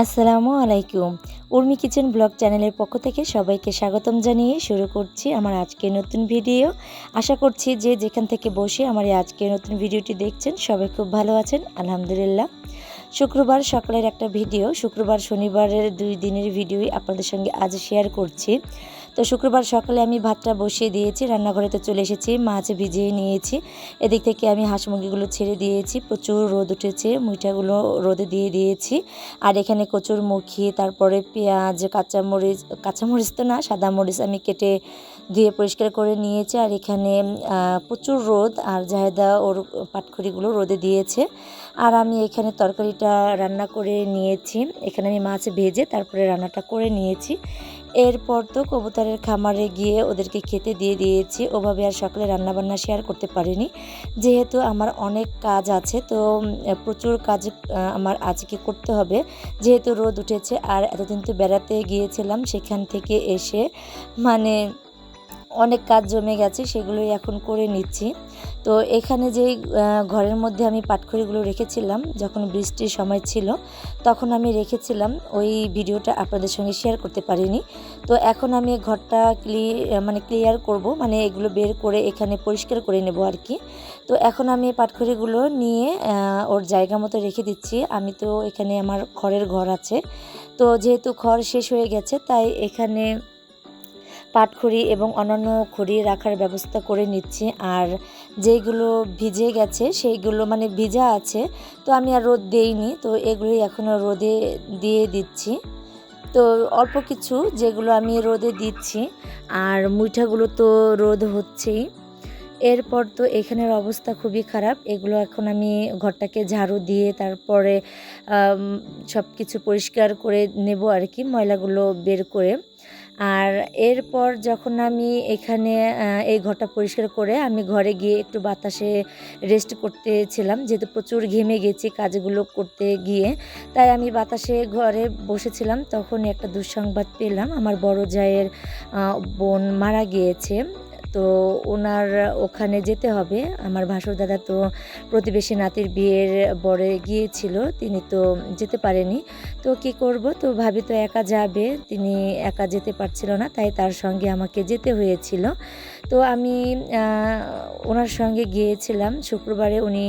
আসসালামু আলাইকুম। Urmi kitchen blog চ্যানেলের পক্ষ থেকে সবাইকে স্বাগতম জানিয়ে শুরু করছি আমার আজকে নতুন ভিডিও। আশা করছি যে যেখান থেকে বসে আমার এই আজকে নতুন ভিডিওটি দেখছেন, সবাই খুব ভালো আছেন, আলহামদুলিল্লাহ। শুক্রবার সকালের একটা ভিডিও, শুক্রবার শনিবারের দুই দিনের ভিডিওই আপনাদের সঙ্গে আজ শেয়ার করছি। তো শুক্রবার সকালে আমি ভাতটা বসিয়ে দিয়েছি, রান্নাঘরে তো চলে এসেছি, মাছ ভিজিয়ে নিয়েছি। এদিক থেকে আমি হাঁস মুরগিগুলো ছেড়ে দিয়েছি, প্রচুর রোদ উঠেছে, মুইঠাগুলো রোদে দিয়ে দিয়েছি। আর এখানে কচুর মুখি, তারপরে পেঁয়াজ, কাঁচামরিচ কাঁচামরিচ তো না, সাদা মরিচ আমি কেটে ধুয়ে পরিষ্কার করে নিয়েছি। আর এখানে প্রচুর রোদ, আর জাহেদা ওর পাটখড়িগুলো রোদে দিয়েছে। আর আমি এখানে তরকারিটা রান্না করে নিয়েছি। এখানে আমি মাছ ভেজে তারপরে রান্নাটা করে নিয়েছি। এরপর তো কবুতরের খামারে গিয়ে ওদেরকে খেতে দিয়ে দিয়েছি। ওভাবে আর সকালে রান্নাবান্না শেয়ার করতে পারিনি। যেহেতু আমার অনেক কাজ আছে, তো প্রচুর কাজ আমার আজকে করতে হবে। যেহেতু রোদ উঠেছে আর এতদিন তো বেড়াতে গিয়েছিলাম, সেখান থেকে এসে মানে অনেক কাজ জমে গেছে, সেগুলোই এখন করে নিচ্ছি। তো এখানে যেই ঘরের মধ্যে আমি পাটখড়িগুলো রেখেছিলাম, যখন বৃষ্টির সময় ছিল, তখন আমি রেখেছিলাম, ওই ভিডিওটা আপনাদের সঙ্গে শেয়ার করতে পারিনি। তো এখন আমি ঘরটা ক্লি মানে ক্লিয়ার করব মানে এগুলো বের করে এখানে পরিষ্কার করে নেব আর কি। তো এখন আমি পাটখড়িগুলো নিয়ে ওর জায়গা মতো রেখে দিচ্ছি। আমি তো এখানে আমার খড়ের ঘর আছে। তো যেহেতু খড় শেষ হয়ে গেছে, তাই এখানে পাটখড়ি এবং অন্যান্য খড়ি রাখার ব্যবস্থা করে নিচ্ছি। আর যেইগুলো ভিজে গেছে, সেইগুলো মানে ভিজা আছে, তো আমি আর রোদ দেইনি, তো এগুলোই এখনও রোদে দিয়ে দিচ্ছি। তো অল্প কিছু যেগুলো আমি রোদে দিচ্ছি, আর মুইঠাগুলো তো রোদ হচ্ছেই। এরপর তো এখানের অবস্থা খুবই খারাপ, এগুলো এখন আমি ঘরটাকে ঝাড়ু দিয়ে তারপরে সব কিছু পরিষ্কার করে নেব আর কি, ময়লাগুলো বের করে। আর এরপর যখন আমি এখানে এই ঘরটা পরিষ্কার করে আমি ঘরে গিয়ে একটু বাতাসে রেস্ট করতেছিলাম, যেহেতু প্রচুর ঘেমে গেছি কাজগুলো করতে গিয়ে, তাই আমি বাতাসে ঘরে বসেছিলাম। তখন একটা দুঃসংবাদ পেলাম, আমার বড় জায়ের বোন মারা গিয়েছে। তো ওনার ওখানে যেতে হবে। আমার ভাসুর দাদা তো প্রতিবেশী নাতির বিয়ের বরে গিয়েছিল, তিনি তো যেতে পারেনি। তো কি করব? তো ভাবি তো একা যাবে, তিনি একা যেতে পারছিল না, তাই তার সঙ্গে আমাকে যেতে হয়েছিল। তো আমি ওনার সঙ্গে গিয়েছিলাম। শুক্রবারে উনি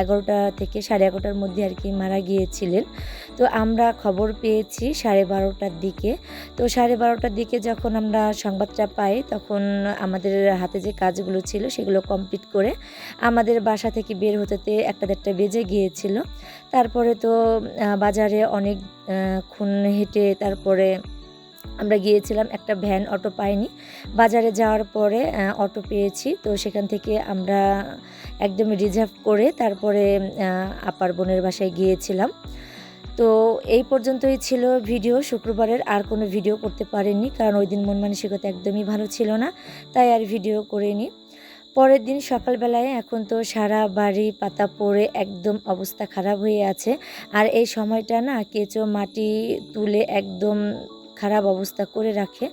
এগারোটা থেকে সাড়ে এগারোটার মধ্যে আর কি মারা গিয়েছিলেন। তো আমরা খবর পেয়েছি সাড়ে বারোটার দিকে। তো সাড়ে বারোটার দিকে যখন আমরা সংবাদটা পাই, তখন আমাদের হাতে যে কাজগুলো ছিল সেগুলো কমপ্লিট করে আমাদের বাসা থেকে বের হতে একটা দেড়টা বেজে গিয়েছিল। তারপরে তো বাজারে অনেক খুন হেঁটে তারপরে আমরা গিয়েছিলাম, একটা ভ্যান অটো পাইনি। বাজারে যাওয়ার পরে অটো পেয়েছি। তো সেখান থেকে আমরা একদম রিজার্ভ করে তারপরে আপার বোনের বাসায় গিয়েছিলাম। তো এই পর্যন্তই ছিল ভিডিও। শুক্রবারের আর কোনো ভিডিও করতে পারেনি, কারণ ওই দিন মন মানসিকতা একদমই ভালো ছিল না, তাই আর ভিডিও করিনি। পরের দিন সকালবেলায় এখন তো সারা বাড়ি পাতা পড়ে একদম অবস্থা খারাপ হয়ে আছে, আর এই সময়টা না কেঁচো মাটি তুলে একদম খারাপ অবস্থা করে রাখে।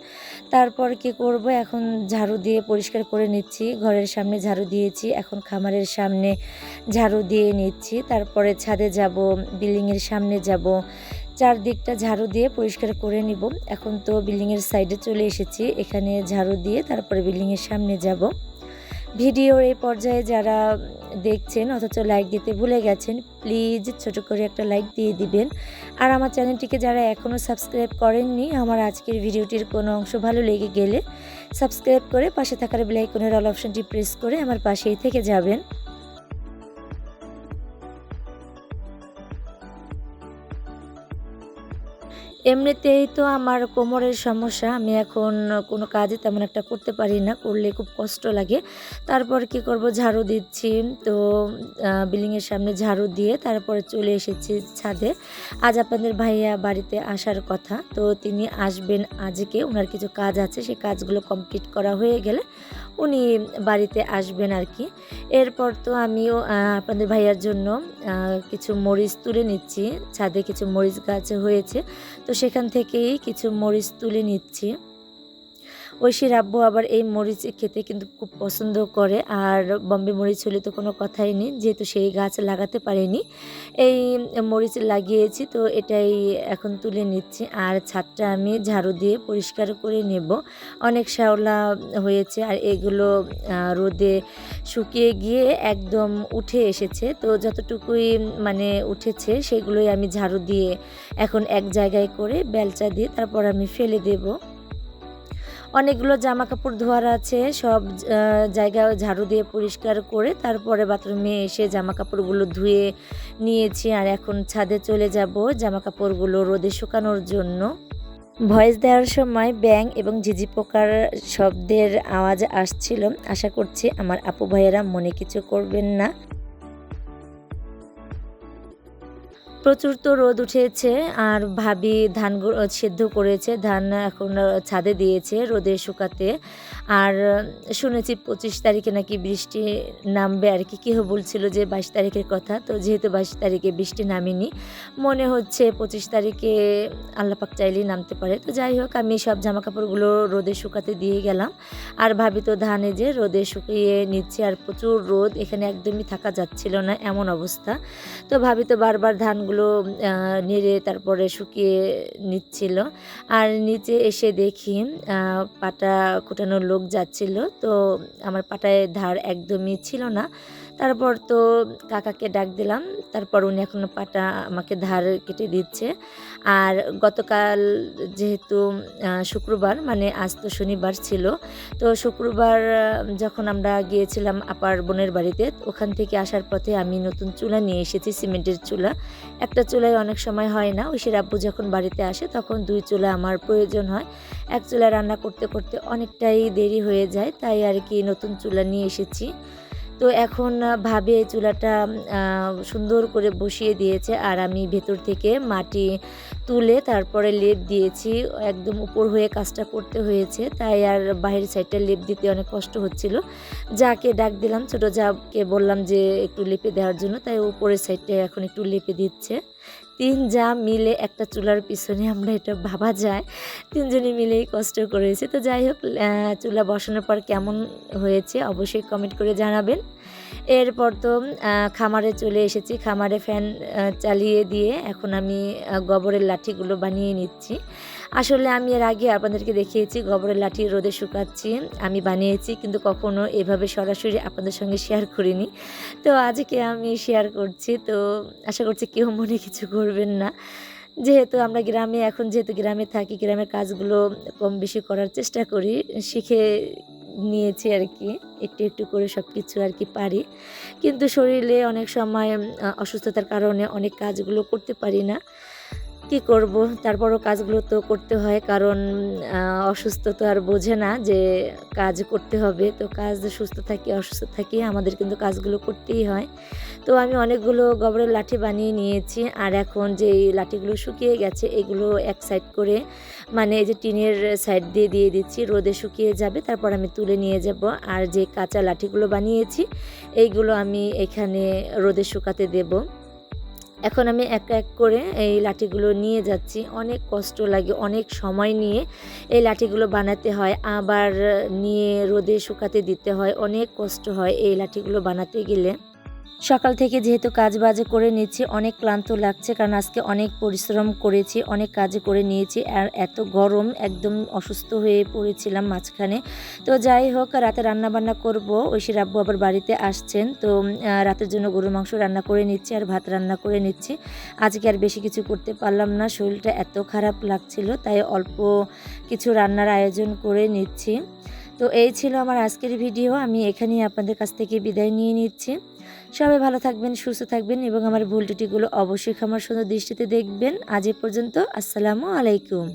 তারপর কি করব? এখন ঝাড়ু দিয়ে পরিষ্কার করে নিচ্ছি। ঘরের সামনে ঝাড়ু দিয়েছি। এখন খামারের সামনে ঝাড়ু দিয়ে নিচ্ছি। তারপরে ছাদে যাব, বিল্ডিংয়ের সামনে যাব। চারদিকটা ঝাড়ু দিয়ে পরিষ্কার করে নিব। এখন তো বিল্ডিংয়ের সাইডে চলে এসেছি। এখানে ঝাড়ু দিয়ে তারপরে বিল্ডিংয়ের সামনে যাব। ভিডিওর এই পর্যায়ে যারা দেখছেন, অথচ লাইক দিতে ভুলে গেছেন প্লিজ ছোট করে একটা লাইক দিয়ে দিবেন। আর আমার চ্যানেলটিকে যারা এখনও সাবস্ক্রাইব করেননি, আমার আজকের ভিডিওটির কোনো অংশ ভালো লেগে গেলে সাবস্ক্রাইব করে পাশে থাকার বেলাইকনের অল অপশানটি প্রেস করে আমার পাশেই থেকে যাবেন। এমনিতেই তো আমার কোমরের সমস্যা। আমি এখন কোনো কাজে তেমন একটা করতে পারি না, করলে খুব কষ্ট লাগে। তারপর কি করব? ঝাড়ু দিচ্ছি। তো বিল্ডিংয়ের সামনে ঝাড়ু দিয়ে তারপরে চলে এসেছি ছাদে। আজ আপনাদের ভাইয়া বাড়িতে আসার কথা। তো তিনি আসবেন আজকে। ওনার কিছু কাজ আছে। সেই কাজগুলো কমপ্লিট করা হয়ে গেলে উনি বাড়িতে আসবেন আর কি। এরপর তো আমিও আপনাদের ভাইয়ার জন্য কিছু মরিচ তুলে নিচ্ছি। ছাদে কিছু মরিচ গাছ হয়েছে, তো সেখান থেকেই কিছু মরিচ তুলে নিচ্ছি। ঐশীর আব্বু আবার এই মরিচ খেতে কিন্তু খুব পছন্দ করে, আর বম্বে মরিচ হলে তো কোনো কথাই নেই, যেহেতু সেই গাছ লাগাতে পারেনি। এই মরিচ লাগিয়েছি, তো এটাই এখন তুলে নিচ্ছি, আর ছাদটা আমি ঝাড়ু দিয়ে পরিষ্কার করে নেব। অনেক শ্যাওলা হয়েছে, আর এগুলো রোদে শুকিয়ে গিয়ে একদম উঠে এসেছে, তো যতটুকুই মানে উঠেছে সেগুলোই আমি ঝাড়ু দিয়ে এখন এক জায়গায় করে বেলচা দিয়ে তারপর আমি ফেলে দেব। অনেকগুলো জামা কাপড় ধোয়ার আছে, সব জায়গা ঝাড়ু দিয়ে পরিষ্কার করে তারপরে বাথরুমে এসে জামা কাপড়গুলো ধুয়ে নিয়েছি আর এখন ছাদে চলে যাব জামা কাপড়গুলো রোদে শুকানোর জন্য। ভয়েস দেওয়ার সময় ব্যাং এবং ঝিঝি পোকার শব্দের আওয়াজ আসছিল। আশা করছি আমার আপু ভাইয়েরা মনে কিছু করবেন না। প্রচুর তো রোদ উঠেছে, আর ভাবি ধান সেদ্ধ করেছে, ধান এখন ছাদে দিয়েছে রোদে শুকাতে। আর শুনেছি পঁচিশ তারিখে নাকি বৃষ্টি নামবে, আর কি কেউ বলছিল যে বাইশ তারিখের কথা, তো যেহেতু বাইশ তারিখে বৃষ্টি নামেনি, মনে হচ্ছে পঁচিশ তারিখে আল্লাপাক চাইলেই নামতে পারে। তো যাই হোক, আমি সব জামা কাপড়গুলো রোদে শুকাতে দিয়ে গেলাম। আর ভাবি তো ধানে যে রোদে শুকিয়ে নিচ্ছে, আর প্রচুর রোদ, এখানে একদমই থাকা যাচ্ছিল না, এমন অবস্থা। তো ভাবি তো বারবার ধানগুলো আহ, নেড়ে তারপরে শুকিয়ে নিচ্ছিল। আর নিচে এসে দেখি পাটা কুটানোর লোক যাচ্ছিল। তো আমার পাটায় ধার একদমই ছিল না। তারপর তো কাকাকে ডাক দিলাম, তারপর উনি এখনও পাটা আমাকে ধার কেটে দিচ্ছে। আর গতকাল যেহেতু শুক্রবার মানে আজ তো শনিবার ছিল, তো শুক্রবার যখন আমরা গিয়েছিলাম আপার বোনের বাড়িতে, ওখান থেকে আসার পথে আমি নতুন চুলা নিয়ে এসেছি, সিমেন্টের চুলা। একটা চুলায় অনেক সময় হয় না ঐশীর আব্বু যখন বাড়িতে আসে, তখন দুই চুলা আমার প্রয়োজন হয়। এক চুলা রান্না করতে করতে অনেকটাই দেরি হয়ে যায়, তাই আর কি নতুন চুলা নিয়ে এসেছি। তো এখন ভাবে চুলাটা সুন্দর করে বসিয়ে দিয়েছে আর আমি ভেতর থেকে মাটি তুলে তারপরে লেপ দিয়েছি। একদম উপর হয়ে কাজটা করতে হয়েছে, তাই আর বাহির সাইডটা লেপ দিতে অনেক কষ্ট হচ্ছিল। যাকে ডাক দিলাম, ছোটো যাকে বললাম যে একটু লেপে দেওয়ার জন্য, তাই উপরের সাইডটা এখন একটু লেপে দিচ্ছে। তিন যা মিলে একটা চুলার পিছনে আমরা এটা ভাবা যায়। তিনজনে মিলেই কষ্ট করেছি। তো যাই হোক চুলা বসানোর পর কেমন হয়েছে অবশ্যই কমেন্ট করে জানাবেন। এরপর তো খামারে চলে এসেছি। খামারে ফ্যান চালিয়ে দিয়ে এখন আমি গোবরের লাঠিগুলো বানিয়ে নিচ্ছি। আসলে আমি এর আগে আপনাদেরকে দেখিয়েছি, গোবরের লাঠি রোদে শুকাচ্ছি। আমি বানিয়েছি, কিন্তু কখনো এভাবে সরাসরি আপনাদের সঙ্গে শেয়ার করিনি। তো আজকে আমি শেয়ার করছি, তো আশা করছি কেউ মনে কিছু করবেন না। যেহেতু আমরা গ্রামে, এখন যেহেতু গ্রামে থাকি, গ্রামের কাজগুলো কম বেশি করার চেষ্টা করি, শিখে নিয়েছি আর কি, একটু একটু করে সব কিছু আর কি পারি। কিন্তু শরীরে অনেক সময় অসুস্থতার কারণে অনেক কাজগুলো করতে পারি না। কি করব? তারপরও কাজগুলো তো করতে হয়, কারণ অসুস্থ তো আর বোঝে না যে কাজ করতে হবে। তো কাজ সুস্থ থাকি, অসুস্থ থাকি, আমাদের কিন্তু কাজগুলো করতেই হয়। তো আমি অনেকগুলো গোবরের লাঠি বানিয়ে নিয়েছি, আর এখন যে লাঠিগুলো শুকিয়ে গেছে, এগুলো এক সাইড করে মানে এই যে টিনের সাইড দিয়ে দিয়ে দিচ্ছি, রোদে শুকিয়ে যাবে, তারপর আমি তুলে নিয়ে যাব। আর যে কাঁচা লাঠিগুলো বানিয়েছি, এইগুলো আমি এখানে রোদে শুকাতে দেবো। এখন আমি এক এক করে এই লাঠিগুলো নিয়ে যাচ্ছি। অনেক কষ্ট লাগে, অনেক সময় নিয়ে এই লাঠিগুলো বানাতে হয়। আবার নিয়ে রোদে শুকাতে দিতে হয়। অনেক কষ্ট হয় এই লাঠিগুলো বানাতে গেলে। সকাল থেকে যেহেতু কাজ বাজে করে নিচ্ছি, অনেক ক্লান্ত লাগছে কারণ আজকে অনেক পরিশ্রম করেছি, অনেক কাজ করে নিয়েছি আর এত গরম, একদম অসুস্থ হয়ে পড়েছিলাম মাঝখানে। তো যাই হোক, রাতে রান্না বান্না করব, ঐশীর আব্বু আবার বাড়িতে আসছেন, তো রাতের জন্য গরুর মাংস রান্না করে নিচ্ছি আর ভাত রান্না করে নিচ্ছি। আজকে আর বেশি কিছু করতে পারলাম না, শরীরটা এত খারাপ লাগছিল, তাই অল্প কিছু রান্নার আয়োজন করে নিচ্ছি। তো এই ছিল আমার আজকের ভিডিও, আমি এখানেই আপনাদের কাছ থেকে বিদায় নিয়ে নিচ্ছি। সবাই ভালো থাকবেন, সুস্থ থাকবেন এবং আমার ভুল ত্রুটিগুলো অবশ্যই ক্ষমার সুন্দর দৃষ্টিতে দেখবেন। আজ এ পর্যন্ত, আসসালামু আলাইকুম।